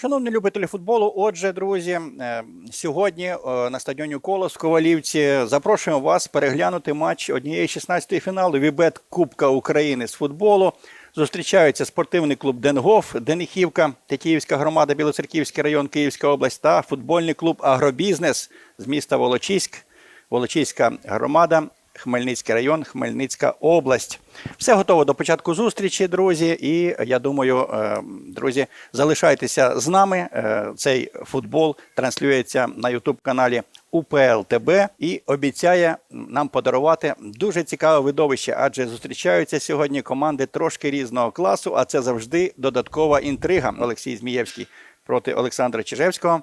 Шановні любителі футболу, отже, друзі, е, сьогодні е, на стадіоні Колос в Ковалівці запрошуємо вас переглянути матч однієї 16-ї фіналу Вібет Кубка України з футболу. Зустрічаються спортивний клуб Денгоф, Денихівка, Тетіївська громада, Білоцерківський район, Київська область та футбольний клуб Агробізнес з міста Волочиськ, Волочиська громада, Хмельницький район, Хмельницька область. Все готово до початку зустрічі, друзі. І я думаю, е, друзі, залишайтеся з нами. Е, Цей футбол транслюється на Ютуб-каналі УПЛ ТБ і обіцяє нам подарувати дуже цікаве видовище, адже зустрічаються сьогодні команди трошки різного класу, а це завжди додаткова інтрига. Олексій Змієвський проти Олександра Чижевського.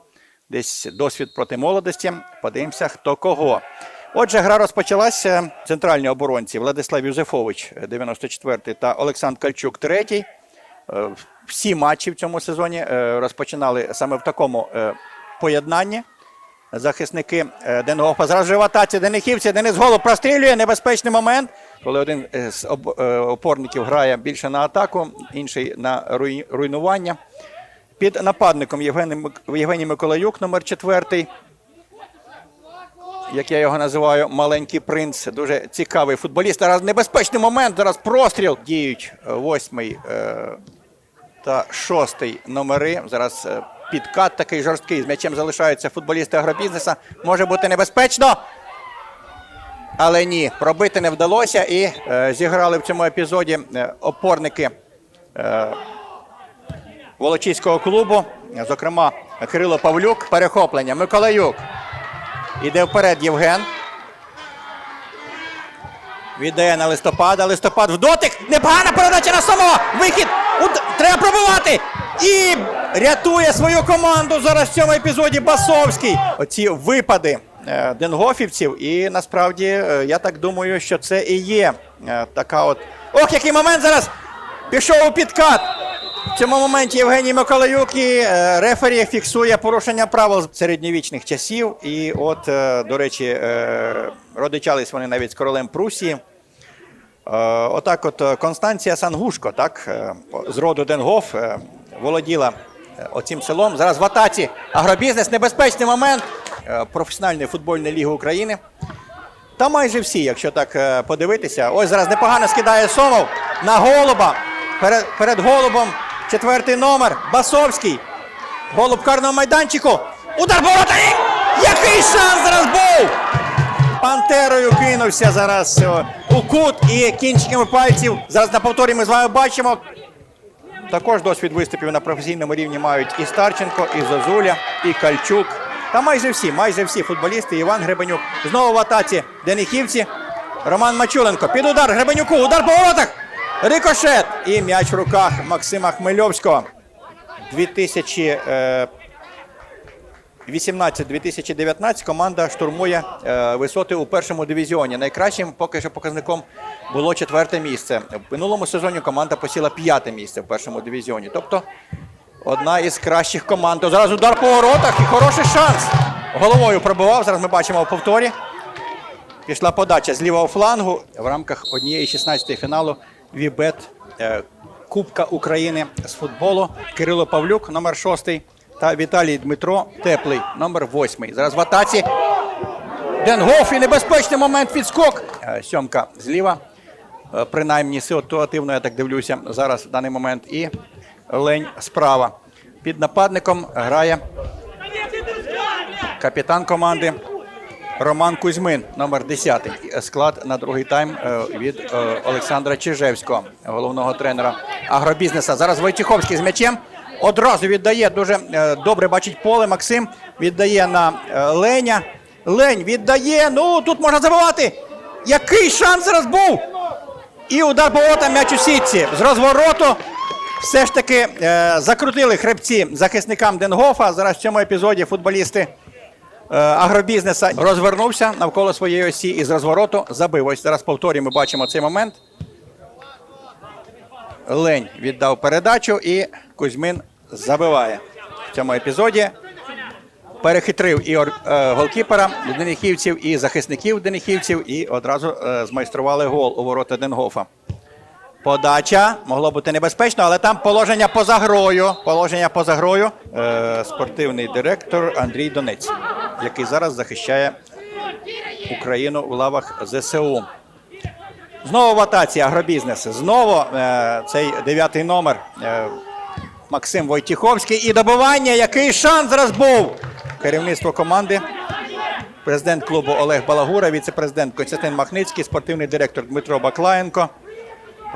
Десь досвід проти молодості. Подивимося, хто кого. Отже, гра розпочалася. Центральні оборонці Владислав Юзефович, 94-й, та Олександр Кальчук, 3-й. Е, Всі матчі в цьому сезоні е, розпочинали саме в такому е, поєднанні. Захисники Денгофа зараз же в атаці Денихівці. Денис Голуб прострілює. Небезпечний момент, коли один з опорників грає більше на атаку, інший на руйнування. Під нападником Євгеній Миколаюк, номер 4 як я його називаю, маленький принц. Дуже цікавий футболіст. Зараз небезпечний момент. Зараз простріл. Діють е, восьмий е, та шостий номери. Зараз е, підкат такий жорсткий. З м'ячем залишаються футболісти агробізнеса. Може бути небезпечно. Але ні, пробити не вдалося. І е, зіграли в цьому епізоді опорники е, Волочиського клубу. Зокрема, Кирило Павлюк. Перехоплення. Миколаюк. Іде вперед Євген. Віддає на листопада. Листопад в дотик. Непогана передача на самого. Вихід. Уд- Треба пробивати. І рятує свою команду зараз в цьому епізоді Басовський. Оці випади е, денгофівців. І насправді е, я так думаю, що це і є е, така от. Ох, який момент зараз! Пішов у підкат. Цьому моменті Євгеній Миколаюк і е, рефері фіксує порушення правил середньовічних часів. І от, е, до речі, е, родичались вони навіть з королем Прусії. Отак, от Констанція Сангушко, так, з роду Денгоф, володіла оцим селом. Зараз в атаці агробізнес, небезпечний момент професіональної футбольної ліги України. Та майже всі, якщо так подивитися. Ось зараз непогано скидає Сомов на голуба. Перед, перед голубом четвертий номер Басовський. Голуб карного майданчику. Удар воротарі! Який шанс зараз був! Пантерою кинувся зараз е, у кут і кінчиками пальців. Зараз на повторі ми з вами бачимо. Також досвід виступів на професійному рівні мають і Старченко, і Зозуля, і Кальчук. Та майже всі, майже всі футболісти. Іван Гребенюк. Знову в атаці Денихівці. Роман Мачуленко. Під удар Гребенюку. Удар по воротах. Рикошет. І м'яч в руках Максима Хмельовського. 2018-2019 команда штурмує е, висоти у першому дивізіоні. Найкращим поки що показником було четверте місце. В минулому сезоні команда посіла п'яте місце в першому дивізіоні. Тобто одна із кращих команд. О, Зараз удар по воротах і хороший шанс. Головою пробивав. Зараз ми бачимо в повторі. Пішла подача з лівого флангу в рамках однієї 16-ї фіналу Вібет е, Кубка України з футболу. Кирило Павлюк, номер 6, та Віталій Дмитро Теплий, номер 8. Зараз в атаці. Денгоф і небезпечний момент відскок. Е, Сьомка зліва. Е, Принаймні ситуативно, я так дивлюся зараз в даний момент. І лень справа. Під нападником грає капітан команди Роман Кузьмин, номер 10. Склад на другий тайм е, від е, Олександра Чижевського, головного тренера агробізнеса. Зараз Войчеховський з м'ячем. Одразу віддає дуже е, добре бачить поле. Максим віддає на Леня. Лень віддає. Ну тут можна забивати. Який шанс зараз був? І удар по воротам м'яч у сітці. З розвороту все ж таки закрутили хребці захисникам Денгофа. Зараз в цьому епізоді футболісти агробізнеса розвернувся навколо своєї осі і з розвороту забив. Ось зараз повторі ми бачимо цей момент. Лень віддав передачу і Кузьмин забиває в цьому епізоді. Перехитрив і е, голкіпера Денихівців, і захисників Денихівців, і одразу е, змайстрували гол у ворота Денгофа. Подача могло бути небезпечно, але там положення поза грою. Положення поза грою. Е, спортивний директор Андрій Донець, який зараз захищає Україну у лавах ЗСУ. Знову в атаці агробізнес. Знову е, цей дев'ятий номер е, Максим Войтіховський. І добивання, який шанс зараз був. Керівництво команди. Президент клубу Олег Балагура, віце-президент Костянтин Махницький, спортивний директор Дмитро Баклаєнко,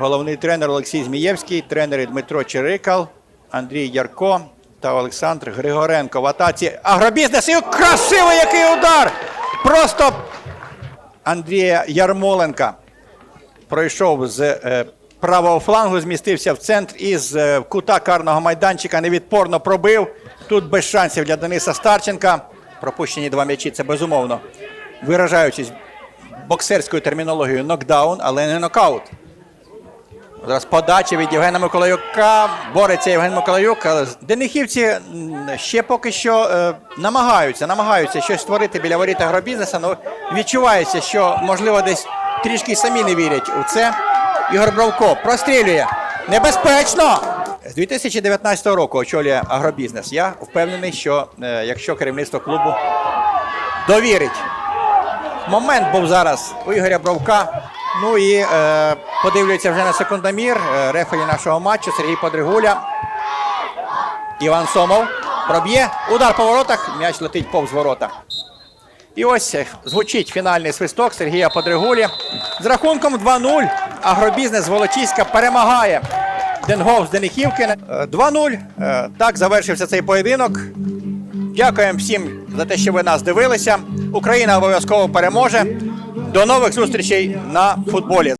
головний тренер Олексій Змієвський, тренери Дмитро Чирикал, Андрій Ярко та Олександр Григоренко. В атаці агробізнес. І красивий який удар! Просто Андрія Ярмоленка пройшов з е, правого флангу, змістився в центр і з е, кута карного майданчика невідпорно пробив. Тут без шансів для Дениса Старченка. Пропущені два м'ячі, це безумовно. Виражаючись боксерською термінологією нокдаун, але не нокаут. Зараз подача від Євгена Миколаюка. Бореться Євген Миколаюк. Денихівці ще поки що е, намагаються, намагаються щось створити біля воріт агробізнесу. але відчувається, що можливо десь трішки самі не вірять у це. Ігор Бровко прострілює. Небезпечно! З 2019 року очолює агробізнес. Я впевнений, що е, якщо керівництво клубу довірить Момент був зараз у Ігоря Бровка. Ну і е, подивляться вже на секундомір. Е, рефері нашого матчу Сергій Подригуля. Іван Сомов проб'є. Удар по воротах. М'яч летить повз ворота. І ось е, звучить фінальний свисток Сергія Подригулі. З рахунком 2-0 агробізнес Волочиська перемагає Денгов з Денихівки. Е, 2-0. Е, Так завершився цей поєдинок. Дякуємо всім за те, що ви нас дивилися. Україна обов'язково переможе. До нових зустрічей на футболі.